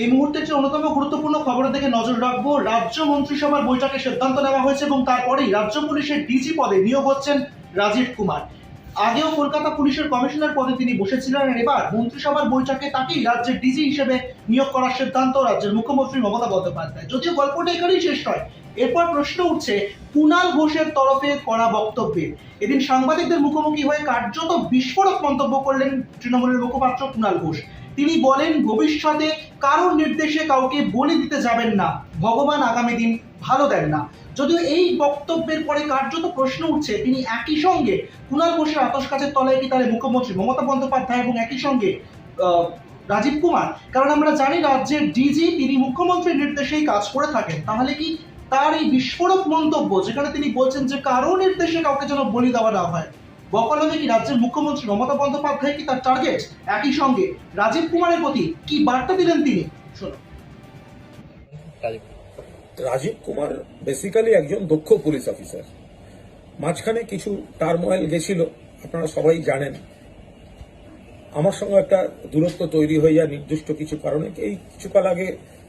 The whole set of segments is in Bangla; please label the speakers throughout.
Speaker 1: এই মুহূর্তে যে অন্যতম গুরুত্বপূর্ণ খবরের দিকে নজর রাখব, রাজ্য মন্ত্রিসভার বৈঠকে সিদ্ধান্ত নেওয়া হয়েছে এবং তারপরেই রাজ্য পুলিশের ডিজি পদে নিয়োগ হচ্ছেন রাজীব কুমার। আগেও কলকাতা পুলিশের কমিশনার পদে তিনি বসেছিলেন এবার মন্ত্রিসভার বৈঠকে তাকেই রাজ্যের ডিজি হিসেবে নিয়োগ করার সিদ্ধান্ত রাজ্যের মুখ্যমন্ত্রী মমতা বন্দ্যোপাধ্যায়। যদিও গল্পটা এখানেই শেষ নয়, এরপর প্রশ্ন উঠছে কুণাল ঘোষের তরফে করা বক্তব্যে এদিন সাংবাদিকদের মুখোমুখি হয়ে কার্যত বিস্ফোরক মন্তব্য করলেন তৃণমূলের মুখপাত্র কুণাল ঘোষ। তিনি বলেন, ভবিষ্যতে কারোর নির্দেশে কাউকে বলি দিতে যাবেন না। ভগবান আগামী দিন ভালো দেন না। যদিও এই বক্তব্যের পরে কার্যত প্রশ্ন উঠছে, তিনি একই সঙ্গে কুণাল ঘোষের আতস কাছের তলায় কি তাহলে মুখ্যমন্ত্রী মমতা বন্দ্যোপাধ্যায় এবং একই সঙ্গে রাজীব কুমার? কারণ আমরা জানি রাজ্যের ডিজি তিনি মুখ্যমন্ত্রীর নির্দেশেই কাজ করে থাকেন। তাহলে কি তার এই বিস্ফোরক মন্তব্য, যেখানে তিনি বলছেন যে কারও নির্দেশে কাউকে যেন বলি দেওয়া না হয় বকলমে কি রাজ্যের মুখ্যমন্ত্রী মমতা বন্দ্যোপাধ্যায় কি তার টার্গেট একই সঙ্গে রাজীব কুমারের প্রতি কি বার্তা দিলেন তিনি? শোনো।
Speaker 2: রাজীব কুমার বেসিক্যালি একজন দক্ষ পুলিশ অফিসার মাঝখানে কিছু টার্মোয়েল গেছিল, আপনারা সবাই জানেন। আমার সঙ্গে একটা দূরত্ব তৈরি হয়ে যায় নির্দিষ্ট কিছু কারণে। এই কিছুকাল আগে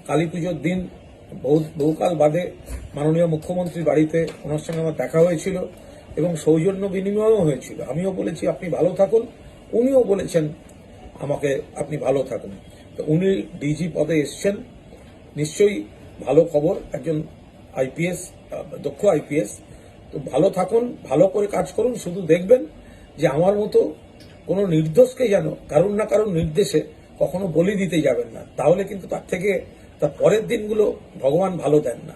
Speaker 2: কালী পুজোর দিন বহু বহুকাল বাদে মাননীয় মুখ্যমন্ত্রীর বাড়িতে ওনার সঙ্গে আমার দেখা হয়েছিল। এবং সৌজন্য বিনিময়ও হয়েছিল। আমিও বলেছি, আপনি ভালো থাকুন। উনিও বলেছেন, আমাকে আপনি ভালো থাকুন। তো উনি ডিজি পদে এসছেন। নিশ্চয়ই ভালো খবর, একজন আইপিএস, দক্ষ আইপিএস। তো ভালো থাকুন, ভালো করে কাজ করুন, শুধু দেখবেন যে আমার মতো কোনো নির্দোষকে যেন কারুর না কারুর নির্দেশে কখনো বলি দিতে যাবেন না। তাহলে কিন্তু তার থেকে, তার পরের দিনগুলো ভগবান ভালো দেন না।